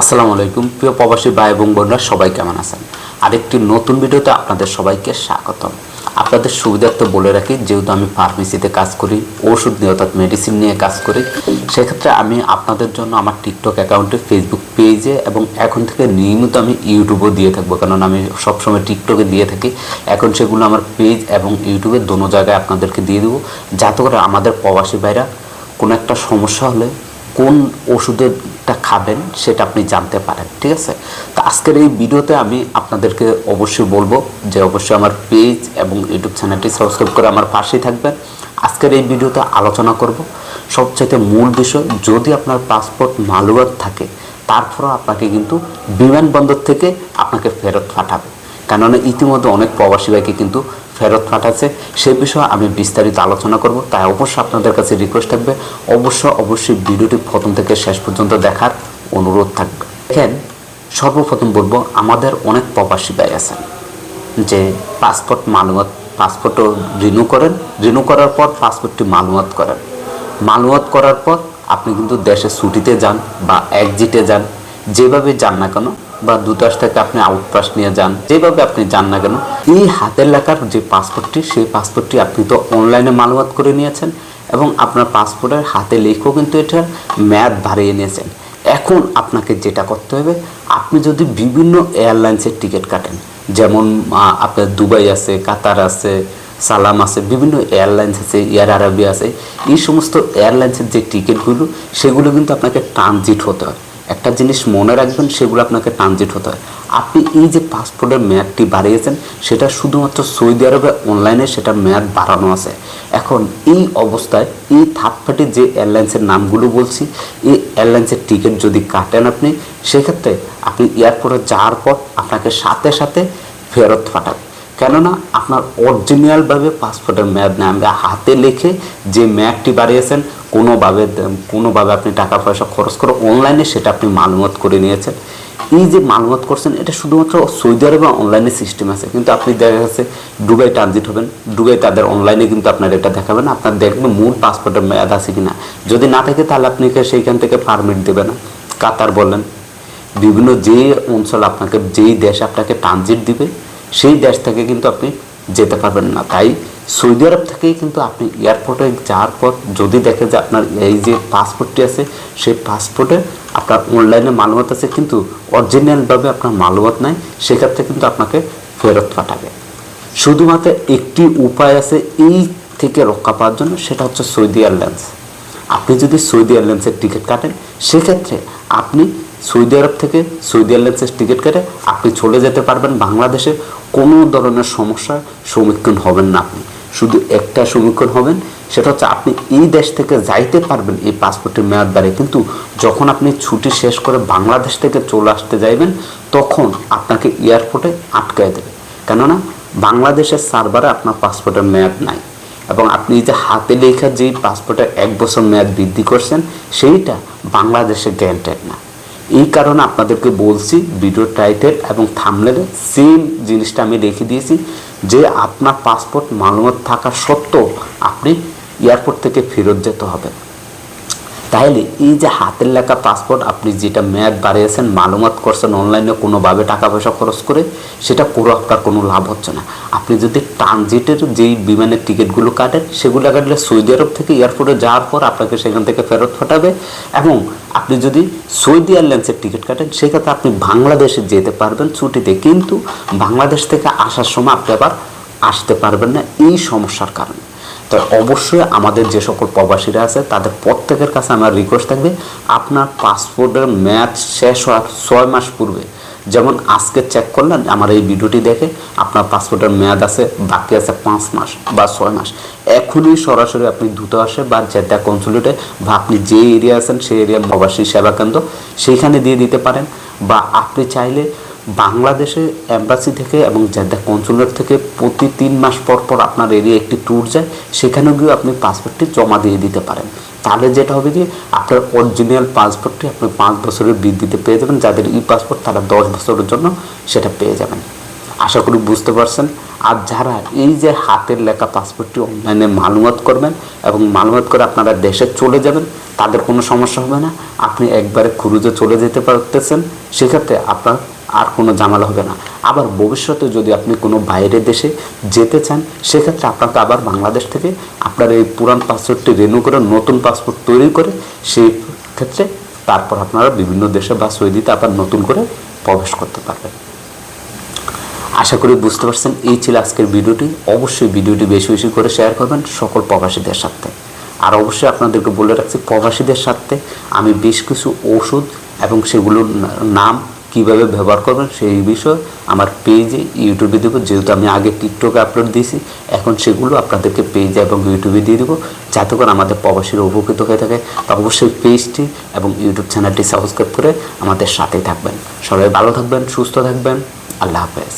আসসালামু আলাইকুম, প্রিয় প্রবাসী ভাই এবং বোনরা, সবাই কেমন আছেন? আরেকটি নতুন ভিডিওতে আপনাদের সবাইকে স্বাগতম। আপনাদের সুবিধার্থে বলে রাখি, যেহেতু আমি ফার্মেসিতে কাজ করি, ওষুধ নিয়ে, অর্থাৎ মেডিসিন নিয়ে কাজ করি, সেক্ষেত্রে আমি আপনাদের জন্য আমার টিকটক অ্যাকাউন্টে ফেসবুক পেজে এবং এখন থেকে নিয়মিত আমি ইউটিউবও দিয়ে থাকব। কারণ আমি সবসময় টিকটকে দিয়ে থাকি। এখন সেগুলো আমার পেজ এবং ইউটিউবে দোনো জায়গায় আপনাদেরকে দিয়ে দেবো। যাতে করে আমাদের প্রবাসী ভাইরা কোনো একটা সমস্যা হলে কোন ওষুধেরটা খাবেন, সেটা আপনি জানতে পারেন, ঠিক আছে? তো আজকের এই ভিডিওতে আমি আপনাদেরকে অবশ্যই বলব যে অবশ্যই আমার পেজ এবং ইউটিউব চ্যানেলটি সাবস্ক্রাইব করে আমার পাশেই থাকবেন। আজকের এই ভিডিওতে আলোচনা করব সবচাইতে মূল বিষয়, যদি আপনার পাসপোর্ট মালুয়াত থাকে, তারপরও আপনাকে কিন্তু বিমানবন্দর থেকে আপনাকে ফেরত পাঠাবে। কেননা ইতিমধ্যে অনেক প্রবাসী ভাইকে কিন্তু ফেরত পাঠাচ্ছে। সে বিষয়ে আমি বিস্তারিত আলোচনা করব। তাই অবশ্যই আপনাদের কাছে রিকোয়েস্ট থাকবে। অবশ্য অবশ্যই ভিডিওটি প্রথম থেকে শেষ পর্যন্ত দেখার অনুরোধ থাকবে। দেখেন, সর্বপ্রথম বলব, আমাদের অনেক প্রবাসী ভাই আছেন যে পাসপোর্ট মালুমাত পাসপোর্টও রিনিউ করেন। রিনিউ করার পর পাসপোর্টটি মালুমাত করেন। মালুমাত করার পর আপনি কিন্তু দেশে ছুটিতে যান বা একজিটে যান। যেভাবে যান না কেন বা দূতাস থেকে আপনি আউটপাস নিয়ে যান, যেভাবে আপনি যান না কেন, এই হাতের লেখার যে পাসপোর্টটি, সেই পাসপোর্টটি আপনি তো অনলাইনে মালুমাত করে নিয়েছেন এবং আপনার পাসপোর্টের হাতে লেখেও কিন্তু এটার মেয়াদ বাড়িয়ে নিয়েছেন। এখন আপনাকে যেটা করতে হবে, আপনি যদি বিভিন্ন এয়ারলাইন্সের টিকিট কাটেন, যেমন আপনার দুবাই আছে, কাতার আছে, সালাম আছে, বিভিন্ন এয়ারলাইন্স আছে, এয়ার আরাবিয়া আছে, এই সমস্ত এয়ারলাইন্সের যে টিকিটগুলো, সেগুলো কিন্তু আপনাকে ট্রানজিট হতে হয় একটা জিনিস মনে রাখবেন, সেগুলো আপনাকে ট্রানজিট হতে হয়। আপনি এই যে পাসপোর্টের মেয়াদটি বাড়িয়েছেন, সেটা শুধুমাত্র সৌদি আরবে অনলাইনে সেটা মেয়াদ বাড়ানো আছে। এখন এই অবস্থায় এই থার্ড পার্টির যে এয়ারলাইন্সের নামগুলো বলছি, এই এয়ারলাইন্সের টিকিট যদি কাটেন আপনি, সেক্ষেত্রে আপনি এয়ারপোর্টে যাওয়ার পর আপনাকে সাথে সাথে ফেরত পাঠাবে কেননা আপনার অরিজিনালভাবে পাসপোর্টের মেয়াদ নেই। আমরা হাতে লিখে যে মেয়াদটি বাড়িয়েছেন, কোনোভাবে কোনোভাবে আপনি টাকা পয়সা খরচ করে অনলাইনে সেটা আপনি মালুমত করে নিয়েছেন। এই যে মালুমত করছেন, এটা শুধুমাত্র সৌদি আরবে অনলাইনে সিস্টেম আছে। কিন্তু আপনি দেখা যাচ্ছে দুবাই ট্রানজিট হবেন। দুবাই তাদের অনলাইনে কিন্তু আপনার এটা দেখাবেন আপনার দেখবেন মূল পাসপোর্টের মেয়াদ আছে কিনা। যদি না থাকে তাহলে আপনাকে সেইখান থেকে পারমিট দেবে না। কাতার বলেন। বিভিন্ন যে অঞ্চল আপনাকে, যেই দেশ আপনাকে ট্রানজিট দিবে সেই দেশ থেকে কিন্তু আপনি যেতে পারবেন না। তাই সৌদি আরব থেকেই কিন্তু আপনি এয়ারপোর্টে যাওয়ার পর যদি দেখে যে আপনার এই যে পাসপোর্টটি আছে, সেই পাসপোর্টে আপনার অনলাইনে মালুমাত আছে কিন্তু অরিজিনালভাবে আপনার মালুমাত নাই, সেক্ষেত্রে কিন্তু আপনাকে ফেরত পাঠাবে। শুধুমাত্র একটি উপায় আছে এই থেকে রক্ষা পাওয়ার জন্য, সেটা হচ্ছে সৌদি এয়ারলাইন্স আপনি যদি সৌদি এয়ারলাইন্সের টিকিট কাটেন, সেক্ষেত্রে আপনি সৌদি আরব থেকে সৌদি এয়ারলাইন্সের টিকিট কেটে আপনি চলে যেতে পারবেন বাংলাদেশে। কোনো ধরনের সমস্যার সম্মুখীন হবেন না আপনি। শুধু একটা সম্মুখীন হবেন, সেটা হচ্ছে আপনি এই দেশ থেকে যাইতে পারবেন এই পাসপোর্টের মেয়াদ বাড়ে। কিন্তু যখন আপনি ছুটি শেষ করে বাংলাদেশ থেকে চলে আসতে যাইবেন, তখন আপনাকে এয়ারপোর্টে আটকায় দেবে। কেননা বাংলাদেশের সার্ভারে আপনার পাসপোর্টের মেয়াদ নাই। এবং আপনি যে হাতে লেখা যেই পাসপোর্টের এক বছর মেয়াদ বৃদ্ধি করছেন, সেইটা বাংলাদেশে গ্যারান্টেড না। এই কারণে আপনাদেরকে বলছি ভিডিও টাইটেল এবং থামলেলে সেম জিনিসটা আমি রেখে দিয়েছি, যে আপনার পাসপোর্ট মালুমত থাকা সত্ত্বেও আপনি এয়ারপোর্ট থেকে ফেরত যেতে হবে। তাহলে এই যে হাতের লেখা পাসপোর্ট আপনি যেটা মেয়াদ বাড়িয়েছেন, মালুমাত করছেন অনলাইনে কোনোভাবে টাকা পয়সা খরচ করে, সেটা করে আপনার কোনো লাভ হচ্ছে না। আপনি যদি ট্রানজিটের যেই বিমানের টিকিটগুলো কাটেন, সেগুলো কাটলে সৌদি আরব থেকে এয়ারপোর্টে যাওয়ার পর আপনাকে সেখান থেকে ফেরত পাঠাবে এবং আপনি যদি সৌদি এয়ারলাইন্সের টিকিট কাটেন, সেক্ষেত্রে আপনি বাংলাদেশে যেতে পারবেন ছুটিতে। কিন্তু বাংলাদেশ থেকে আসার সময় আপনি আবার আসতে পারবেন না, এই সমস্যার কারণে। তো অবশ্যই আমাদের যে সকল প্রবাসীরা আছে, তাদের প্রত্যেকের কাছে আমার রিকোয়েস্ট থাকবে, আপনার পাসপোর্টের মেয়াদ শেষ হওয়ার ছয় মাস পূর্বে। যেমন আজকে চেক করলেন, আমার এই ভিডিওটি দেখে আপনার পাসপোর্টের মেয়াদ আছে, বাকি আছে পাঁচ মাস বা ছয় মাস। এখনই সরাসরি আপনি দূতাবাসে বা জেদ্দা কনসুলেটে বা আপনি যে এরিয়া আছেন, সেই এরিয়া প্রবাসী সেবা কেন্দ্র, সেইখানে দিয়ে দিতে পারেন। বা আপনি চাইলে বাংলাদেশে অ্যাম্বাসি থেকে এবং জেদ্দা কনসুলেট থেকে প্রতি তিন মাস পর পর আপনার এরিয়া একটি ট্যুর যায়, সেখানেও গিয়ে আপনি পাসপোর্টটি জমা দিয়ে দিতে পারেন। তাহলে যেটা হবে কি, আপনার অরিজিনাল পাসপোর্টটি আপনি পাঁচ বছরের বৃদ্ধিতে পেয়ে যাবেন, যাদের ই পাসপোর্ট তারা দশ বছরের জন্য সেটা পেয়ে যাবেন। আশা করি বুঝতে পারছেন। আর যারা এই যে হাতের লেখা পাসপোর্টটি অনলাইনে মালুমাত করবেন এবং মালুমাত করে আপনারা দেশে চলে যাবেন, তাদের কোনো সমস্যা হবে না। আপনি একবারে খুরুজে চলে যেতে পারতেছেন। সেক্ষেত্রে আপনার আর কোনো ঝামেলা হবে না। আবার ভবিষ্যতে যদি আপনি কোনো বাইরের দেশে যেতে চান, সেক্ষেত্রে আপনাকে আবার বাংলাদেশ থেকে আপনার এই পুরান পাসপোর্টটি রিনিউ করে, নতুন পাসপোর্ট তৈরি করে, সেই ক্ষেত্রে তারপর আপনারা বিভিন্ন দেশে বা সৌদিতে আবার নতুন করে প্রবেশ করতে পারবেন। আশা করি বুঝতে পারছেন, এই ছিল আজকের ভিডিওটি। অবশ্যই ভিডিওটি বেশি বেশি করে শেয়ার করবেন সকল প্রবাসীদের সাথে আর অবশ্যই আপনাদেরকে বলে রাখছি, প্রবাসীদের সাথে আমি বেশ কিছু ওষুধ এবং সেগুলোর নাম কীভাবে ব্যবহার করবেন সেই বিষয়ে আমার পেজে ইউটিউবে দেবো। যেহেতু আমি আগে টিকটকে আপলোড দিয়েছি, এখন সেগুলো আপনাদেরকে পেজে এবং ইউটিউবে দিয়ে দেবো। যাতে করে আমাদের প্রবাসীরা উপকৃত হয়ে থাকে। তা অবশ্যই পেজটি এবং ইউটিউব চ্যানেলটি সাবস্ক্রাইব করে আমাদের সাথেই থাকবেন। সবাই ভালো থাকবেন, সুস্থ থাকবেন। আল্লাহ হাফেজ।